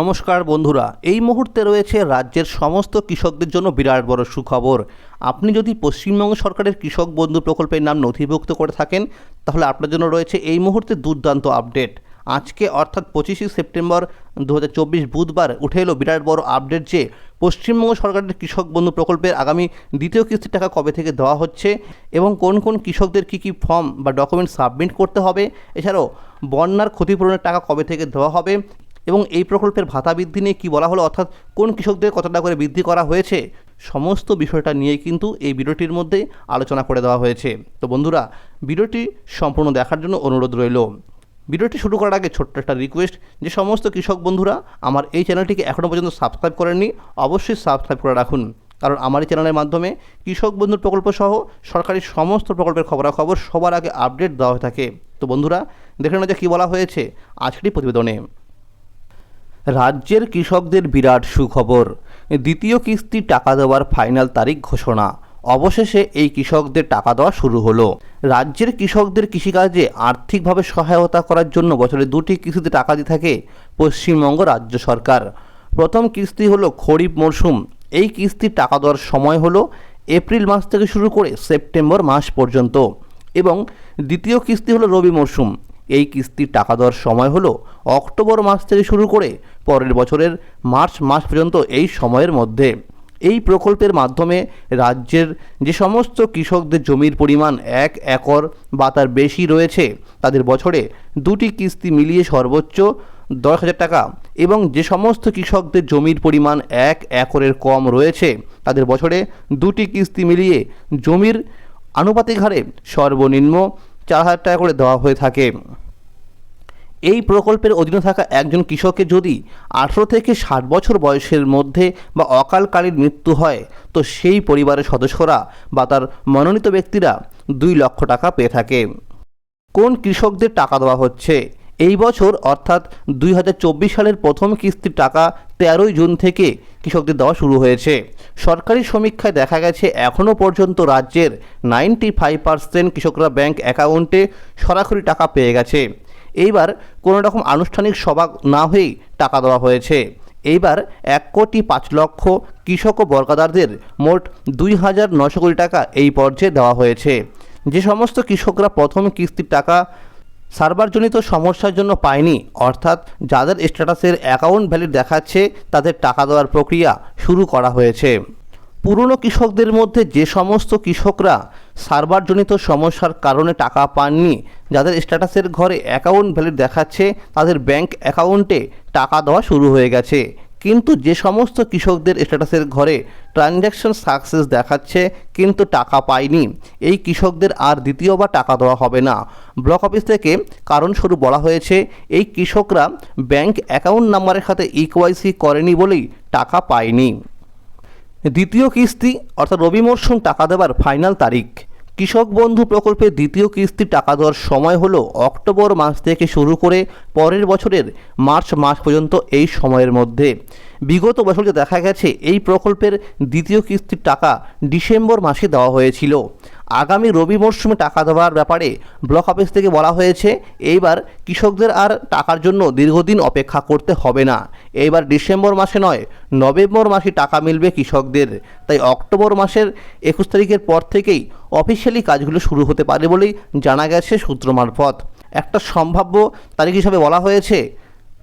নমস্কার বন্ধুরা, এই মুহূর্তে রয়েছে রাজ্যের সমস্ত কৃষকদের জন্য বিরাট বড় সুখবর। আপনি যদি পশ্চিমবঙ্গ সরকারের কৃষক বন্ধু প্রকল্পের নাম নথিভুক্ত করে থাকেন, তাহলে আপনার জন্য রয়েছে এই মুহূর্তে দুর্দান্ত আপডেট। আজকে, অর্থাৎ পঁচিশে সেপ্টেম্বর দু হাজার চব্বিশ বুধবার, উঠে এলো বিরাট বড় আপডেট যে, পশ্চিমবঙ্গ সরকারের কৃষক বন্ধু প্রকল্পের আগামী দ্বিতীয় কিস্তির টাকা কবে থেকে দেওয়া হচ্ছে এবং কোন কোন কৃষকদের কী কী ফর্ম বা ডকুমেন্ট সাবমিট করতে হবে? এছাড়াও, বন্যার ক্ষতিপূরণের টাকা কবে থেকে দেওয়া হবে? এবং এই প্রকল্পের ভাতা বৃদ্ধি নিয়ে কী বলা হলো, অর্থাৎ কোন কৃষকদের কতটা করে বৃদ্ধি করা হয়েছে, সমস্ত বিষয়টা নিয়েই কিন্তু এই ভিডিওটির মধ্যে আলোচনা করে দেওয়া হয়েছে। তো বন্ধুরা, ভিডিওটি সম্পূর্ণ দেখার জন্য অনুরোধ রইল। ভিডিওটি শুরু করার আগে ছোট্ট একটা রিকোয়েস্ট যে সমস্ত কৃষক বন্ধুরা আমার এই চ্যানেলটিকে এখনও পর্যন্ত সাবস্ক্রাইব করেননি, অবশ্যই সাবস্ক্রাইব করে রাখুন। কারণ আমার এই চ্যানেলের মাধ্যমে কৃষক বন্ধুর প্রকল্প সহ সরকারি সমস্ত প্রকল্পের খবরাখবর সবার আগে আপডেট দেওয়া হয়ে থাকে। তো বন্ধুরা, দেখে নেওয়া যাক কী বলা হয়েছে আজকের প্রতিবেদনে। রাজ্যের কৃষকদের বিরাট সুখবর। দ্বিতীয় কিস্তি টাকা দেওয়ার ফাইনাল তারিখ ঘোষণা। অবশেষে এই কৃষকদের টাকা দেওয়া শুরু হলো। রাজ্যের কৃষকদের কৃষিকাজে আর্থিকভাবে সহায়তা করার জন্য বছরে দুটি কিস্তিতে টাকা দিয়ে থাকে পশ্চিমবঙ্গ রাজ্য সরকার। প্রথম কিস্তি হলো খরিফ মরশুম। এই কিস্তির টাকা দেওয়ার সময় হলো এপ্রিল মাস থেকে শুরু করে সেপ্টেম্বর মাস পর্যন্ত। এবং দ্বিতীয় কিস্তি হলো রবি মরশুম। এই কিস্তির টাকা দেওয়ার সময় হলো অক্টোবর মাস থেকে শুরু করে পরের বছরের মার্চ মাস পর্যন্ত এই সময়ের মধ্যে। এই প্রকল্পের মাধ্যমে রাজ্যের যে সমস্ত কৃষকদের জমির পরিমাণ এক একর বা তার বেশি রয়েছে, তাদের বছরে দুটি কিস্তি মিলিয়ে সর্বোচ্চ দশ হাজার টাকা এবং যে সমস্ত কৃষকদের জমির পরিমাণ এক একরের কম রয়েছে, তাদের বছরে দুটি কিস্তি মিলিয়ে জমির আনুপাতিক হারে সর্বনিম্ন চার হাজার টাকা করে দেওয়া হয়ে থাকে। এই প্রকল্পের অধীনে থাকা একজন কৃষকের যদি আঠেরো থেকে ষাট বছর বয়সের মধ্যে বা অকালকালীন মৃত্যু হয়, তো সেই পরিবারের সদস্যরা বা তার মনোনীত ব্যক্তিরা দুই লক্ষ টাকা পেয়ে থাকে। কোন কৃষকদের টাকা দেওয়া হচ্ছে? এই বছর অর্থাৎ দুই হাজার চব্বিশ সালের প্রথম কিস্তির টাকা তেরোই জুন থেকে কৃষকদের দেওয়া শুরু হয়েছে। সরকারি সমীক্ষায় দেখা গেছে এখনও পর্যন্ত রাজ্যের নাইনটি ফাইভ পার্সেন্ট কৃষকরা ব্যাংক অ্যাকাউন্টে সরাসরি টাকা পেয়ে গেছে। এইবার কোনো রকম আনুষ্ঠানিক সভা না হয়েই টাকা দেওয়া হয়েছে। এইবার এক কোটি পাঁচ লক্ষ কৃষক ও বর্গাদারদের মোট দুই হাজার নশো কোটি টাকা এই পর্যায়ে দেওয়া হয়েছে। যে সমস্ত কৃষকরা প্রথম কিস্তির টাকা সার্ভারজনিত সমস্যার জন্য পায়নি, অর্থাৎ যাদের স্ট্যাটাসের অ্যাকাউন্ট ভ্যালিড দেখাচ্ছে, তাদের টাকা দেওয়ার প্রক্রিয়া শুরু করা হয়েছে। পুরনো কৃষকদের মধ্যে যে সমস্ত কৃষকরা সার্ভারজনিত সমস্যার কারণে টাকা পাননি। যাদের স্ট্যাটাসের ঘরে অ্যাকাউন্ট ভ্যালিড দেখাচ্ছে, তাদের ব্যাংক অ্যাকাউন্টে টাকা দেওয়া শুরু হয়ে গেছে। কিন্তু যে সমস্ত কৃষকদের স্ট্যাটাসের ঘরে ট্রানজ্যাকশন সাকসেস দেখাচ্ছে, কিন্তু টাকা পায়নি। এই কৃষকদের আর দ্বিতীয়বার টাকা দেওয়া হবে না। ব্লক অফিস থেকে কারণস্বরূপ বলা হয়েছে, এই কৃষকরা ব্যাংক অ্যাকাউন্ট নাম্বারের সাথে ইকোয়াইসি করেনি বলেই টাকা পায়নি। দ্বিতীয় কিস্তি, অর্থাৎ রবি মরশুম টাকা দেওয়ার ফাইনাল তারিখ। কৃষক বন্ধু প্রকল্পে দ্বিতীয় কিস্তি টাকা দেওয়ার সময় হলো অক্টোবর মাস থেকে শুরু করে পরের বছরের মার্চ মাস পর্যন্ত এই সময়ের মধ্যে। বিগত বছরে দেখা গেছে, এই প্রকল্পের দ্বিতীয় কিস্তির টাকা ডিসেম্বর মাসে দেওয়া হয়েছিল। আগামী রবি মরশুমে টাকা দেওয়ার ব্যাপারে ব্লক অফিস থেকে বলা হয়েছে, এইবার কৃষকদের আর টাকার জন্য দীর্ঘদিন অপেক্ষা করতে হবে না। এইবার ডিসেম্বর মাসে নয়, নভেম্বর মাসে টাকা মিলবে কৃষকদের। তাই অক্টোবর মাসের একুশ তারিখের পর থেকেই অফিসিয়ালি কাজগুলো শুরু হতে পারে বলেই জানা গেছে সূত্র মারফত। একটা সম্ভাব্য তারিখ হিসাবে বলা হয়েছে,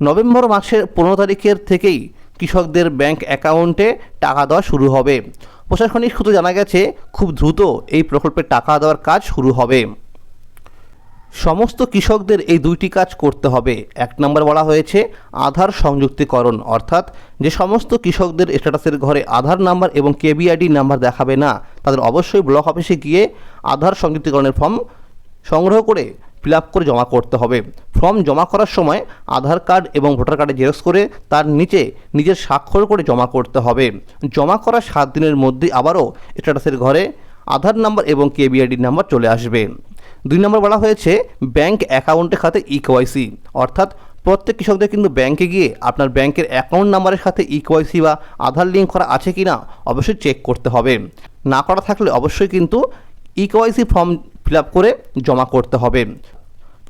নভেম্বর মাসের পনেরো তারিখের থেকেই কৃষকদের ব্যাংক অ্যাকাউন্টে টাকা দেওয়া শুরু হবে। প্রশাসনিক সূত্রে জানা গেছে, খুব দ্রুত এই প্রকল্পে টাকা দেওয়ার কাজ শুরু হবে। সমস্ত কৃষকদের এই দুইটি কাজ করতে হবে। এক নম্বর বলা হয়েছে, আধার সংযুক্তিকরণ, অর্থাৎ যে সমস্ত কৃষকদের স্ট্যাটাসের ঘরে আধার নাম্বার এবং কেবিআইডি নাম্বার দেখাবে না, তাদের অবশ্যই ব্লক অফিসে গিয়ে আধার সংযুক্তিকরণের ফর্ম সংগ্রহ করে ফিল করে জমা করতে হবে। ফর্ম জমা করার সময় আধার কার্ড এবং ভোটার কার্ডে জেরক্স করে তার নিচে নিজের স্বাক্ষর করে জমা করতে হবে। জমা করার সাত দিনের মধ্যে আবারও স্ট্যাটাসের ঘরে আধার নাম্বার এবং কেবিআইডি নাম্বার চলে আসবে। দুই নম্বর বলা হয়েছে ব্যাংক অ্যাকাউন্টের খাতে ইকেওয়াইসি অর্থাৎ প্রত্যেক কৃষকদের কিন্তু ব্যাংকে গিয়ে আপনার ব্যাংকের অ্যাকাউন্ট নাম্বারের সাথে ইকেওয়াইসি বা আধার লিঙ্ক করা আছে কি না অবশ্যই চেক করতে হবে। না করা থাকলে অবশ্যই কিন্তু ইকেওয়াইসি ফর্ম ফিল করে জমা করতে হবে।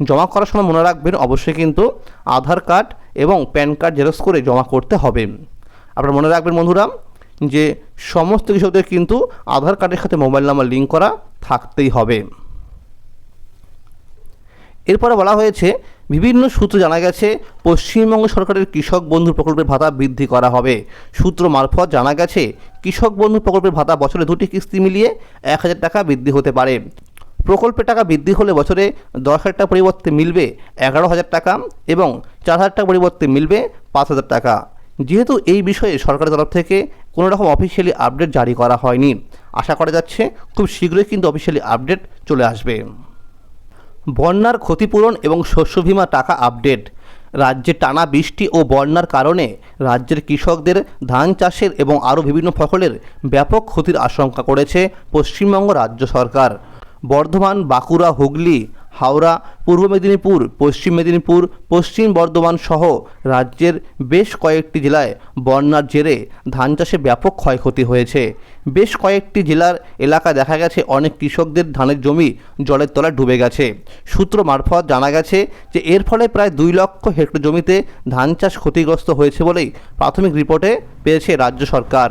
জমা করার সময় মনে রাখবেন, অবশ্যই কিন্তু আধার কার্ড এবং প্যান কার্ড জেরক্স করে জমা করতে হবে। আপনারা মনে রাখবেন বন্ধুরা, যে সমস্ত কৃষকদের কিন্তু আধার কার্ডের সাথে মোবাইল নাম্বার লিঙ্ক করা থাকতেই হবে। এরপরে বলা হয়েছে, বিভিন্ন সূত্র জানা গেছে, পশ্চিমবঙ্গ সরকারের কৃষক বন্ধু প্রকল্পের ভাতা বৃদ্ধি করা হবে। সূত্র মারফত জানা গেছে, কৃষক বন্ধু প্রকল্পের ভাতা বছরে দুটি কিস্তি মিলিয়ে এক হাজার টাকা বৃদ্ধি হতে পারে। প্রকল্পের টাকা বৃদ্ধি হলে বছরে দশ হাজার টাকা পরিবর্তে মিলবে এগারো হাজার টাকা এবং চার হাজার টাকা পরিবর্তে মিলবে পাঁচ হাজার টাকা। যেহেতু এই বিষয়ে সরকারের তরফ থেকে কোনো রকম অফিসিয়ালি আপডেট জারি করা হয়নি। আশা করা যাচ্ছে খুব শীঘ্রই কিন্তু অফিসিয়ালি আপডেট চলে আসবে। বন্যার ক্ষতিপূরণ এবং শস্য বীমা টাকা আপডেট রাজ্যে টানা বৃষ্টি ও বন্যার কারণে রাজ্যের কৃষকদের ধান চাষের এবং আরও বিভিন্ন ফসলের ব্যাপক ক্ষতির আশঙ্কা করেছে পশ্চিমবঙ্গ রাজ্য সরকার। বর্ধমান, বাঁকুড়া, হুগলি, হাওড়া, পূর্ব মেদিনীপুর, পশ্চিম মেদিনীপুর, পশ্চিম বর্ধমান সহ রাজ্যের বেশ কয়েকটি জেলায় বন্যার জেরে ধান চাষে ব্যাপক ক্ষয়ক্ষতি হয়েছে। বেশ কয়েকটি জেলার এলাকা দেখা গেছে অনেক কৃষকদের ধানের জমি জলের তলায় ডুবে গেছে। সূত্র মারফত জানা গেছে যে, এর ফলে প্রায় দুই লক্ষ হেক্টর জমিতে ধান চাষ ক্ষতিগ্রস্ত হয়েছে বলেই প্রাথমিক রিপোর্টে পেয়েছে রাজ্য সরকার।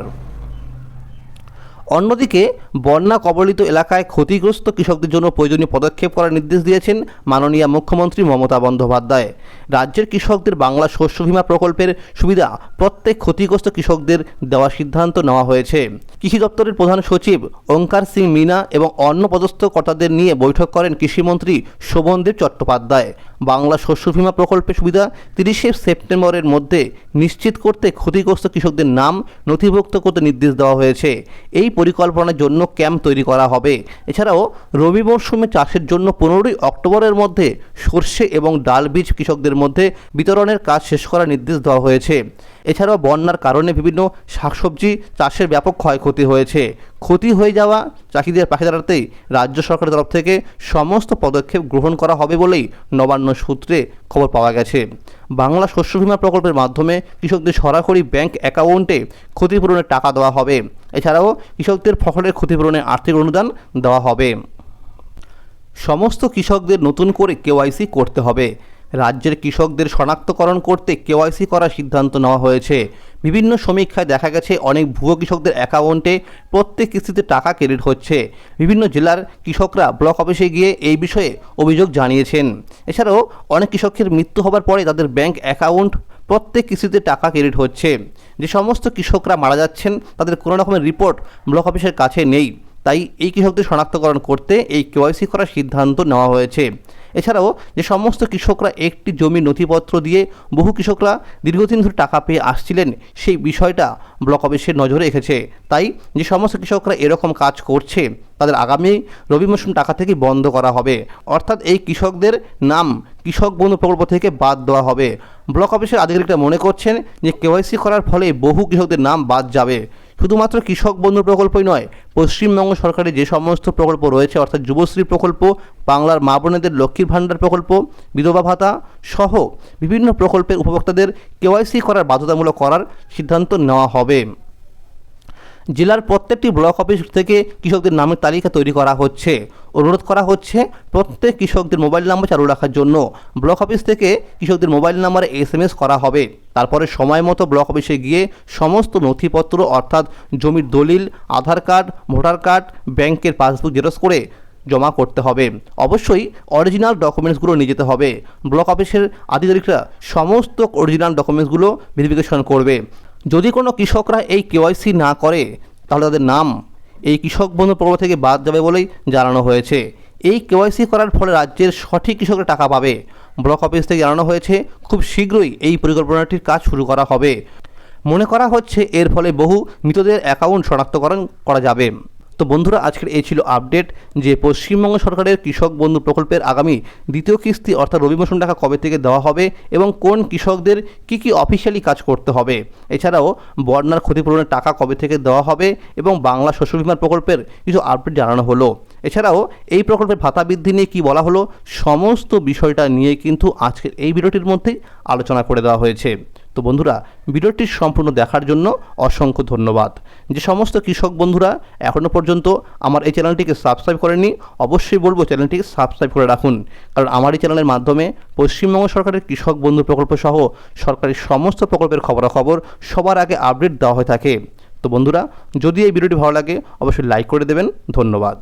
অন্যদিকে, বন্যা কবলিত এলাকায় ক্ষতিগ্রস্ত কৃষকদের জন্য প্রয়োজনীয় পদক্ষেপ করার নির্দেশ দিয়েছেন মাননীয় মুখ্যমন্ত্রী মমতা বন্দ্যোপাধ্যায়। রাজ্যের কৃষকদের বাংলা শস্য বীমা প্রকল্পের সুবিধা প্রত্যেক ক্ষতিগ্রস্ত কৃষকদের দেওয়ার সিদ্ধান্ত নেওয়া হয়েছে। কৃষি দপ্তরের প্রধান সচিব ওঙ্কার সিং মিনা এবং অন্য পদস্থ কর্তাদের নিয়ে বৈঠক করেন কৃষিমন্ত্রী শোভনদেব চট্টোপাধ্যায়। বাংলা শস্য বীমা প্রকল্পের সুবিধা তিরিশে সেপ্টেম্বরের মধ্যে নিশ্চিত করতে ক্ষতিগ্রস্ত কৃষকদের নাম নথিভুক্ত করতে নির্দেশ দেওয়া হয়েছে। এই পরিকল্পনার জন্য ক্যাম্প তৈরি করা হবে। এছাড়াও রবি মরশুমে চাষের জন্য পনেরোই অক্টোবরের মধ্যে সর্ষে এবং ডাল বীজ কৃষকদের মধ্যে বিতরণের কাজ শেষ করার নির্দেশ দেওয়া হয়েছে। এছাড়াও বন্যার কারণে বিভিন্ন শাকসবজি চাষের ব্যাপক ক্ষয়ক্ষতি হয়েছে। ক্ষতি হয়ে যাওয়া চাষিদের পাশে দাঁড়াতেই রাজ্য সরকারের তরফ থেকে সমস্ত পদক্ষেপ গ্রহণ করা হবে বলেই নবান্ন সূত্রে খবর পাওয়া গেছে। বাংলা শস্য বীমা প্রকল্পের মাধ্যমে কৃষকদের সরাসরি ব্যাংক অ্যাকাউন্টে ক্ষতিপূরণের টাকা দেওয়া হবে। এছাড়াও কৃষকদের ফসলের ক্ষতিপূরণে আর্থিক অনুদান দেওয়া হবে। সমস্ত কৃষকদের নতুন করে কেওয়াইসি করতে হবে। রাজ্যের কৃষকদের শনাক্তকরণ করতে কেওয়াইসি করার সিদ্ধান্ত নেওয়া হয়েছে। বিভিন্ন সমীক্ষায় দেখা গেছে অনেক ভুয়ো কৃষকদের অ্যাকাউন্টে প্রত্যেক কিস্তিতে টাকা ক্রেডিট হচ্ছে। বিভিন্ন জেলার কৃষকরা ব্লক অফিসে গিয়ে এই বিষয়ে অভিযোগ জানিয়েছেন। এছাড়াও অনেক কৃষকের মৃত্যু হবার পরে তাদের ব্যাংক অ্যাকাউন্ট প্রত্যেক কিস্তিতে টাকা ক্রেডিট হচ্ছে। যে সমস্ত কৃষকরা মারা যাচ্ছেন, তাদের কোনো রকমের রিপোর্ট ব্লক অফিসের কাছে নেই। তাই এই কৃষকদের শনাক্তকরণ করতে এই কেওয়াইসি করার সিদ্ধান্ত নেওয়া হয়েছে। এছাড়াও যে সমস্ত কৃষকরা একটি জমির নথিপত্র দিয়ে বহু কৃষকরা দীর্ঘদিন ধরে টাকা পেয়ে আসছিলেন, সেই বিষয়টা ব্লক অফিসের নজরে রেখেছে তাই যে সমস্ত কৃষকরা এরকম কাজ করছে, তাদের আগামী রবি মৌসুম টাকা থেকে বন্ধ করা হবে। অর্থাৎ এই কৃষকদের নাম কৃষক বন্ধু প্রকল্প থেকে বাদ দেওয়া হবে। ব্লক অফিসের আধিকারিকরা মনে করছেন যে কেওয়াইসি করার ফলে বহু কৃষকদের নাম বাদ যাবে। শুধুমাত্র কৃষক বন্ধু প্রকল্পই নয়, পশ্চিমবঙ্গ সরকারের যে সমস্ত প্রকল্প রয়েছে, অর্থাৎ যুবশ্রী প্রকল্প, বাংলার মা বোনেদের লক্ষ্মীর ভাণ্ডার প্রকল্প, বিধবা ভাতা সহ বিভিন্ন প্রকল্পের উপভোক্তাদের কেওয়াইসি করার বাধ্যতামূলক করার সিদ্ধান্ত নেওয়া হবে। জেলার প্রত্যেকটি ব্লক অফিস থেকে কৃষকদের নামের তালিকা তৈরি করা হচ্ছে। অনুরোধ করা হচ্ছে প্রত্যেক কৃষকদের মোবাইল নাম্বার চালু রাখার জন্য ব্লক অফিস থেকে কৃষকদের মোবাইল নাম্বারে এস এম এস করা হবে। তারপরে সময় মতো ব্লক অফিসে গিয়ে সমস্ত নথিপত্র অর্থাৎ জমির দলিল, আধার কার্ড, ভোটার কার্ড, ব্যাংকের পাসবুক জেরক্স করে জমা করতে হবে। অবশ্যই অরিজিনাল ডকুমেন্টসগুলো নিয়ে যেতে হবে। ব্লক অফিসের আধিকারিকরা সমস্ত অরিজিনাল ডকুমেন্টসগুলো ভেরিফিকেশন করবে। যদি কোনো কৃষকরা এই কেওয়াইসি না করে, তাহলে তাদের নাম এই কৃষক বন্ধু প্রকল্প থেকে বাদ যাবে বলেই জানানো হয়েছে। এই কেওয়াইসি করার ফলে রাজ্যের সঠিক কৃষকরা টাকা পাবে। ব্লক অফিস থেকে জানানো হয়েছে, খুব শীঘ্রই এই পরিকল্পনাটির কাজ শুরু করা হবে। মনে করা হচ্ছে, এর ফলে বহু মৃতদের অ্যাকাউন্ট শনাক্তকরণ করা যাবে। তো বন্ধুরা, আজকের এই ছিল আপডেট যে পশ্চিমবঙ্গ সরকারের কৃষক বন্ধু প্রকল্পের আগামী দ্বিতীয় কিস্তি অর্থাৎ রবি মৌসুম টাকা কবে থেকে দেওয়া হবে এবং কোন কৃষকদের কি কি অফিসিয়ালি কাজ করতে হবে। এছাড়াও বন্যার ক্ষতিপূরণের টাকা কবে থেকে দেওয়া হবে এবং বাংলা শস্য বিমার প্রকল্পের কিছু আপডেট জানানো হলো। এছাড়াও এই প্রকল্পের ভাতা বৃদ্ধি নিয়ে কী বলা হলো, সমস্ত বিষয়টা নিয়ে কিন্তু আজকের এই ভিডিওটির মধ্যেই আলোচনা করে দেওয়া হয়েছে। তো বন্ধুরা, ভিডিওটি সম্পূর্ণ দেখার জন্য অসংখ্য ধন্যবাদ। যে সমস্ত কৃষক বন্ধুরা এখনও পর্যন্ত আমার এই চ্যানেলটিকে সাবস্ক্রাইব করেনি, অবশ্যই বলব চ্যানেলটিকে সাবস্ক্রাইব করে রাখুন। কারণ আমার এই চ্যানেলের মাধ্যমে পশ্চিমবঙ্গ সরকারের কৃষক বন্ধু প্রকল্প সহ সরকারি সমস্ত প্রকল্পের খবরাখবর সবার আগে আপডেট দেওয়া হয়ে থাকে। তো বন্ধুরা, যদি এই ভিডিওটি ভালো লাগে, অবশ্যই লাইক করে দেবেন। ধন্যবাদ।